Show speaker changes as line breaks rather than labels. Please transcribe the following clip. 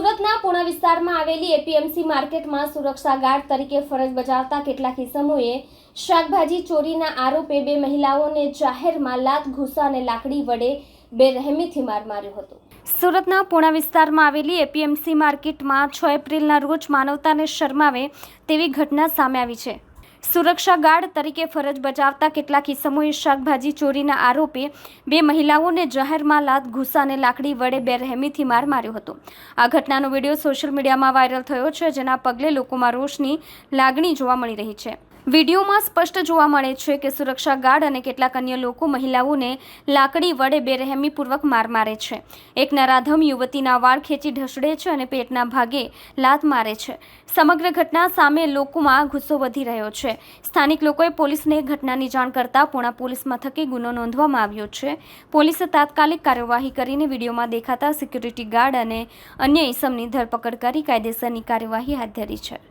સુરતના પૂણા વિસ્તારમાં આવેલી એપીએમસી માર્કેટમાં સુરક્ષા ગાર્ડ તરીકે ફરજ બજાવતા કેટલાક ઇસમોએ શાકભાજી ચોરીના આરોપે બે મહિલાઓને જાહેરમાં લાત ઘૂસા અને લાકડી વડે બેરહેમીથી માર માર્યો હતો. સુરતના પૂણા વિસ્તારમાં આવેલી એપીએમસી માર્કેટમાં છ એપ્રિલના રોજ માનવતાને શરમાવે તેવી ઘટના સામે આવી છે. સુરક્ષા ગાર્ડ તરીકે ફરજ બજાવતા કેટલાક ઇસમોએ શાકભાજી ચોરીના આરોપે બે મહિલાઓને જાહેરમાં લાત ઘૂસા અને લાકડી વડે બેરહેમીથી માર માર્યો હતો. આ ઘટનાનો વીડિયો સોશિયલ મીડિયામાં વાયરલ થયો છે, જેના પગલે લોકોમાં રોષની લાગણી જોવા મળી રહી છે. વિડીયોમાં સ્પષ્ટ જોવા મળે છે કે સુરક્ષા ગાર્ડ અને કેટલાક અન્ય લોકો મહિલાઓને લાકડી વડે બેરહેમીપૂર્વક માર મારે છે. એક નરાધમ યુવતીના વાળ ખેંચી ઢસડે છે અને પેટના ભાગે લાત મારે છે. સમગ્ર ઘટના સામે લોકોમાં ગુસ્સો વધી રહ્યો છે. સ્થાનિક લોકોએ પોલીસને ઘટનાની જાણ કરતાં પૂણા પોલીસ મથકે ગુનો નોંધવામાં આવ્યો છે. પોલીસે તાત્કાલિક કાર્યવાહી કરીને વિડીયોમાં દેખાતા સિક્યુરિટી ગાર્ડ અને અન્ય ઇસમની ધરપકડ કરી કાયદેસરની કાર્યવાહી હાથ ધરી છે.